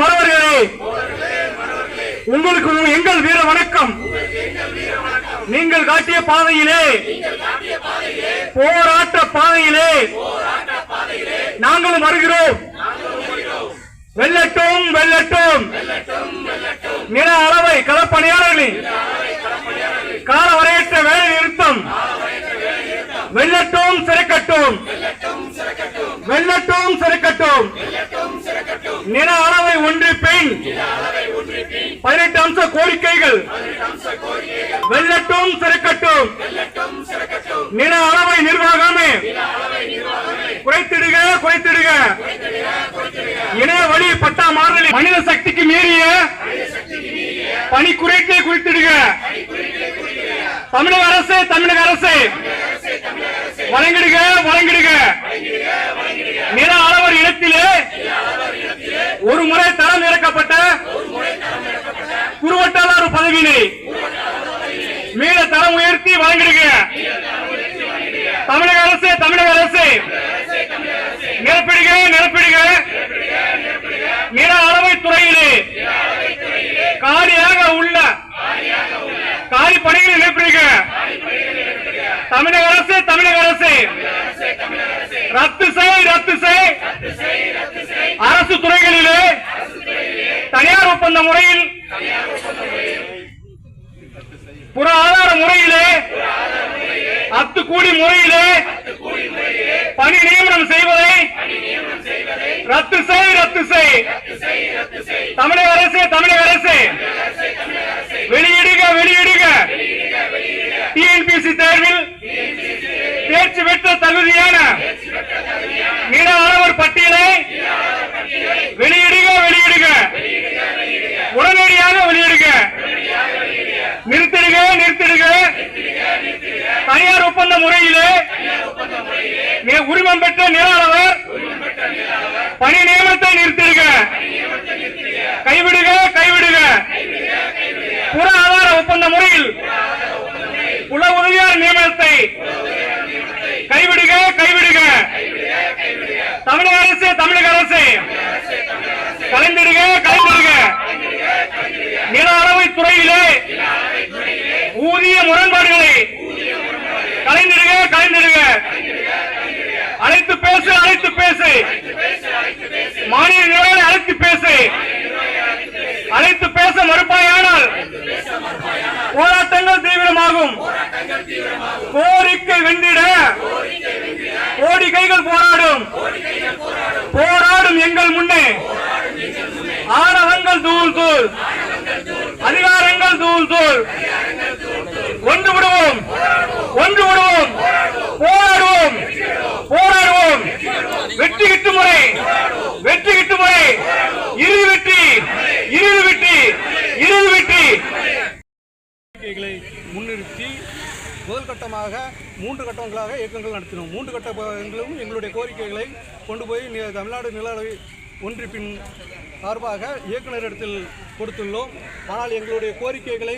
மாணவர்களே உங்களுக்கு எங்கள் வீர வணக்கம். நீங்கள் காட்டிய பாதையிலே போராட்ட பாதையிலே நாங்களும் வருகிறோம். வெல்லட்டும் வெல்லட்டும். நில அளவை களப்பணியாளர்களின் கால வரையற்ற வேலை நிறுத்தம். வெல்லட்டும் சிறக்கட்டும் வெல்லட்டும் சிறக்கட்டும் நில அளவை ஒன்று பெண். பதினெட்டு அம்ச கோரிக்கைகள். வெள்ளட்டும் சிறக்கட்டும். நில அளவை நிர்வாகமே. குறைத்திடுக குறைத்திடுக. இணைய வழி பட்டா மாறுதல் மனித சக்திக்கு மீறிய பணி குறைக்கை குறித்திடுக. தமிழக அரசு தமிழக அரசு. வழங்கிடுக வழங்கிடுக. நில அளவர் இடத்திலே ஒரு முறை தரம் இறக்கப்பட்ட குருவட்டாளர் பதவியினை மீள தரம் உயர்த்தி வழங்கிடுங்க தமிழக அரசு தமிழக அரசு. நிரப்பிடுக நிரப்பிடுக. நில அளவை துறையிலே காலியாக உள்ள காலி பணிகளை நிரப்பிடுக தமிழக அரசு தமிழக அரசு ரத்து செய் ரத்து செய் அரசு துறைகளிலே தனியார் ஒப்பந்த முறையில் புற ஆதார முறையிலே அத்து கூடி முறையிலே பணி நியமனம் செய்வதை ரத்து செய் ரத்து செய். தமிழக அரசு தமிழக அரசு. வெளியிடுக வெளியிடுக. டிஎன்பிசி தேர்வில் தேர்ச்சி பெற்ற தகுதியான நில அளவர் பட்டியலை வெளியிடுக வெளியிடுக. உடனடியாக வெளியிடுக. நிறுத்திடுக நிறுத்திடுக. ஒப்பந்த முறையிலே நி- உரிமம் பெற்ற நிலாளவர் பணி நியமனத்தை நிறுத்திடுக கைவிடுக கைவிடுக. புற ஆதார ஒப்பந்த முறையில் புல உதவியார் நியமனத்தை கைவிடுக கைவிடுக. தமிழக அரசு தமிழக அரசு. கலைந்திடுக கலைந்திடுக. நில அளவை துறையிலே ஊதிய முரண்பாடுகளை கலைந்திடுக கலைந்திடுக அழைத்து பேசு அழைத்து பேசு. மானிய நிலையை அழைத்து பேசு. அழைத்து பேச மறுப்பாயானால் போராட்டங்கள் தீவிரமாகும். கோரிக்கை வென்றிட கோடி கைகள் போராடும். போராடும் எங்கள் முன்னே. ஆணவங்கள் தூள் தூள். அதிகாரங்கள் தூள் தூள். ஒன்று விடுவோம். ஒன்று விடுவோம். வெற்றி கிட்டு முறை. வெற்றி கிட்டு முறை. இறுதி வெற்றி. இறுதி வெற்றி. இறுதி வெற்றி. கோரிக்கைகளை முன்னிறுத்தி முதல் கட்டமாக மூன்று கட்டங்களாக இயக்கங்கள் நடத்தினோம். மூன்று கட்டங்களும் எங்களுடைய கோரிக்கைகளை கொண்டு போய் தமிழ்நாடு நில அளவை ஒன்றிப்பின் சார்பாக இயக்குநரிடத்தில் கொடுத்துள்ளோம். ஆனால் எங்களுடைய கோரிக்கைகளை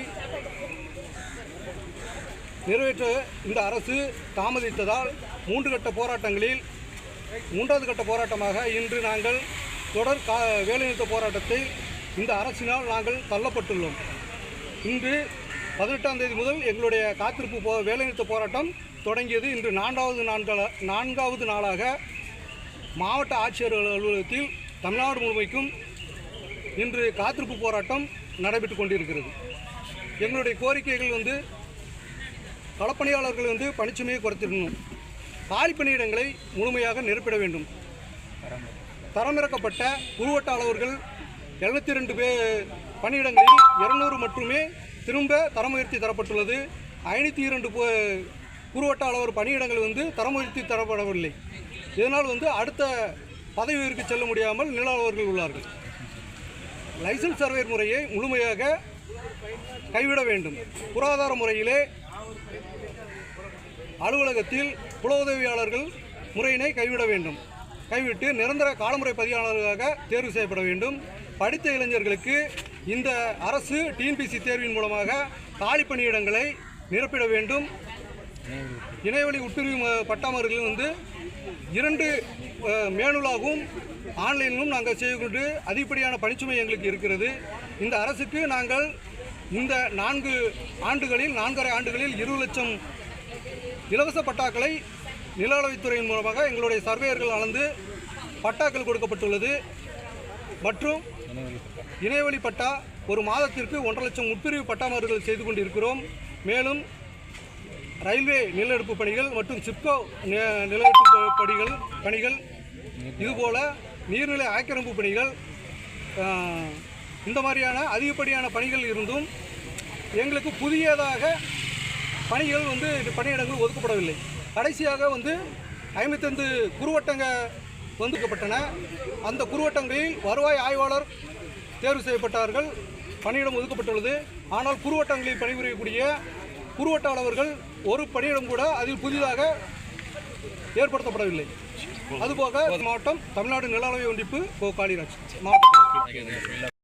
நிறைவேற்ற இந்த அரசு தாமதித்ததால் மூன்று கட்ட போராட்டங்களில் மூன்றாவது கட்ட போராட்டமாக இன்று நாங்கள் தொடர் கா வேலைநிறுத்த போராட்டத்தை இந்த அரசினால் நாங்கள் தள்ளப்பட்டுள்ளோம். இன்று பதினெட்டாம் தேதி முதல் எங்களுடைய காத்திருப்பு போ வேலைநிறுத்த போராட்டம் தொடங்கியது. இன்று நான்காவது நான்கால நான்காவது நாளாக மாவட்ட ஆட்சியர் அலுவலகத்தில் தமிழ்நாடு முழுமைக்கும் இன்று காத்திருப்பு போராட்டம் நடைபெற்று கொண்டிருக்கிறது. எங்களுடைய கோரிக்கைகள் வந்து களப்பணியாளர்கள் வந்து பணிச்சுமையை குறைத்திடணும். காலி பணியிடங்களை முழுமையாக நிரப்பிட வேண்டும். தரமிறக்கப்பட்ட உருவட்ட அளவர்கள் எழுநூத்தி ரெண்டு பே பணியிடங்களில் இருநூறு மட்டுமே திரும்ப தரம் உயர்த்தி தரப்பட்டுள்ளது. ஐநூற்றி இரண்டு குறுவட்ட அளவர் பணியிடங்கள் வந்து தரம் உயர்த்தி தரப்படவில்லை. இதனால் வந்து அடுத்த பதவி உயர்வுக்கு செல்ல முடியாமல் நில அளவர்கள் உள்ளார்கள். லைசன்ஸ் சர்வேர் முறையை முழுமையாக கைவிட வேண்டும். புராதார முறையிலே அலுவலகத்தில் புல உதவியாளர்கள் முறையினை கைவிட வேண்டும். கைவிட்டு நிரந்தர காலமுறை பதிவாளர்களாக தேர்வு செய்யப்பட வேண்டும். படித்த இளைஞர்களுக்கு இந்த அரசு டிஎன்பிசி தேர்வின் மூலமாக காலி பணியிடங்களை நிரப்பிட வேண்டும். இணையவழி உட்பிரிவு ம- பட்டாமர்கள் வந்து இரண்டு மேனுலாகவும் ஆன்லைனிலும் நாங்கள் செய்து கொண்டு அதிகப்படியான பணிச்சுமை எங்களுக்கு இருக்கிறது. இந்த அரசுக்கு நாங்கள் இந்த நான்கு ஆண்டுகளில் நான்கரை ஆண்டுகளில் இருபது லட்சம் இலவச பட்டாக்களை நில அளவைத்துறையின் மூலமாக எங்களுடைய சர்வேயர்கள் அளந்து பட்டாக்கள் கொடுக்கப்பட்டுள்ளது. மற்றும் இணையவழி பட்டா ஒரு மாதத்திற்கு ஒன்றரை லட்சம் உட்பிரிவு பட்டாமாறுதல் செய்து கொண்டிருக்கிறோம். மேலும் ரயில்வே நிலநடுப்பு பணிகள் மற்றும் சிப்கோ நிலநடுப்பு ப- பணிகள் பணிகள் இதுபோல் நீர்நிலை ஆக்கிரமிப்பு பணிகள் இந்த மாதிரியான அதிகப்படியான பணிகள் இருந்தும் எங்களுக்கு புதியதாக பணிகள் வந்து பணியிடங்கள் ஒதுக்கப்படவில்லை. கடைசியாக வந்து ஐம்பத்தைந்து குறுவட்டங்க ஒதுக்கப்பட்டன அந்த குறுவட்டங்களில் வருவாய் ஆய்வாளர் தேர்வு செய்யப்பட்டார்கள். பணியிடம் ஒதுக்கப்பட்டுள்ளது. ஆனால் குறுவட்டங்களில் பணிபுரியக்கூடிய குறுவட்டாளர்கள் ஒரு பணியிடம் கூட அதில் புதிதாக ஏற்படுத்தப்படவில்லை. அதுபோக மாவட்டம் தமிழ்நாடு நில அளவை ஒன்றிப்பு கோ காளிராஜ். மாவட்ட